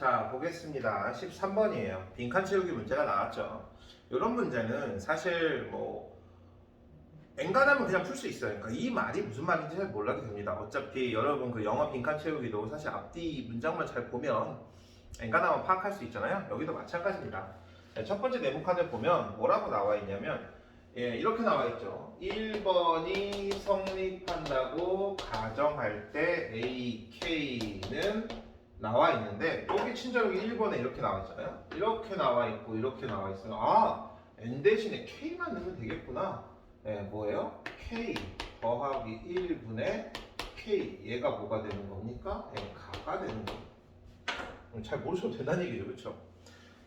자, 보겠습니다. 13번이에요. 빈칸 채우기 문제가 나왔죠. 이런 문제는 사실 뭐 엔간하면 그냥 풀 수 있어요. 그러니까 이 말이 무슨 말인지 잘 몰라도 됩니다. 어차피 여러분 그 영어 빈칸 채우기도 사실 앞뒤 문장만 잘 보면 엔간하면 파악할 수 있잖아요. 여기도 마찬가지입니다. 네, 첫 번째 네모 카드 보면 뭐라고 나와 있냐면 예, 이렇게 나와 있죠. 1번이 성립한다고 가정할 때 AK는 나와 있는데 여기 친절하게 1번에 이렇게 나와 있잖아요. 이렇게 나와 있고 이렇게 나와 있어요. 아, N 대신에 K만 넣으면 되겠구나. 예, 뭐예요? K 더하기 1분의 K 얘가 뭐가 되는 겁니까? 예, 가가 되는 겁니다. 음, 잘 모르셔도 된다는 얘기죠, 그렇죠?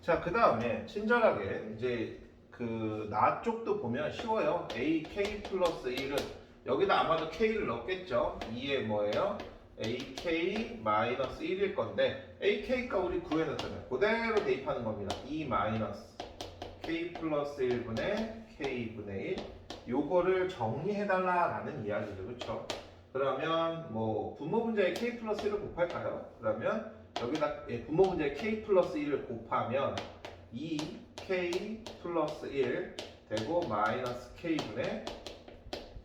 자, 그 다음에 친절하게 이제 그 나 쪽도 보면 쉬워요. AK 플러스 1은 여기다 아마도 K를 넣겠죠. 2에 뭐예요? AK 마이너스 1일 건데 AK가 우리 구해놨잖아요. 그대로 대입하는 겁니다. 2 마이너스 K 플러스 1분의 K분의 1 요거를 정리해달라라는 이야기죠. 그렇죠? 그러면 뭐 분모 분자에 K 플러스 1을 곱할까요? 그러면 여기다 예, 분모 분자에 K 플러스 1을 곱하면 2K 플러스 1 되고 마이너스 K분의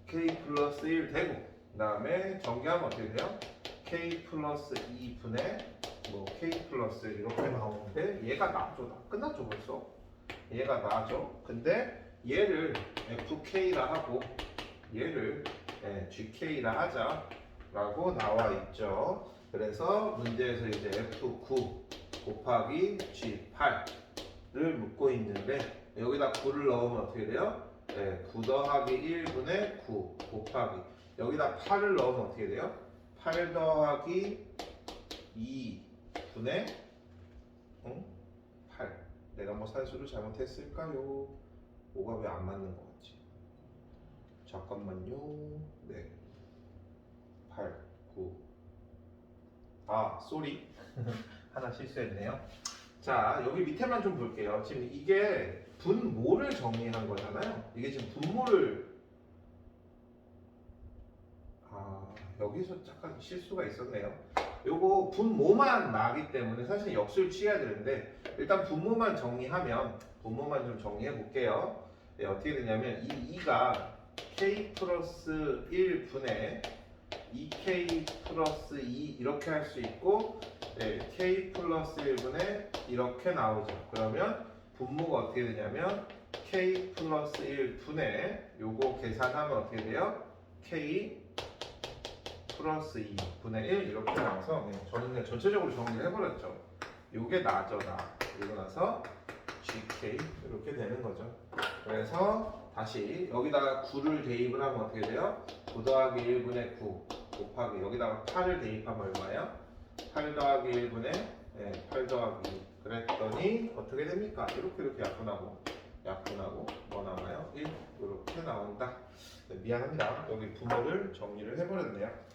K 플러스 1 되고 그 다음에 전개하면 어떻게 돼요? K 플러스 2분의 뭐 K 플러스 1 이렇게 나오는데 얘가 나죠 나 끝났죠 벌써 얘가 나죠 근데 얘를 FK라 하고 얘를 예, GK라 하자 라고 나와 있죠 그래서 문제에서 이제 F9 곱하기 G8를 묻고 있는데 여기다 9를 넣으면 어떻게 돼요? 네, 9 더하기 1분의 9 곱하기 여기다 8을 넣으면 어떻게 돼요? 8 더하기 2 분의 응? 8 내가 뭐 산수를 잘못했을까요? 5가 왜 안 맞는 것 같지? 잠깐만요 네 8, 9 아, 쏘리 하나 실수했네요 자 여기 밑에만 좀 볼게요 지금 이게 분모를 정리한 거잖아요 이게 지금 분모를 아 여기서 잠깐 실수가 있었네요. 요거 분모만 나기 때문에 사실 역수를 취해야 되는데 일단 분모만 정리하면 분모만 좀 정리해 볼게요. 네, 어떻게 되냐면 이 2가 k 플러스 1분의 2k 플러스 2 이렇게 할 수 있고 네, k 플러스 1분의 이렇게 나오죠. 그러면 분모가 어떻게 되냐면 k 플러스 1분의 요거 계산하면 어떻게 돼요? k 플러스 2분의 1 이렇게 나와서 네, 저는 그냥 전체적으로 정리를 해버렸죠 요게 나죠 나 그리고 나서 gk 이렇게 되는 거죠 그래서 다시 여기다가 9를 대입을 하면 어떻게 돼요? 9 더하기 1분의 9 곱하기 여기다가 8을 대입하면 얼마예요? 8 더하기 1분의 네, 8 더하기 2 그랬더니 어떻게 됩니까? 이렇게 이렇게 약분하고 약분하고 뭐 나와요? 1 이렇게 나온다 네, 미안합니다 여기 분모를 정리를 해버렸네요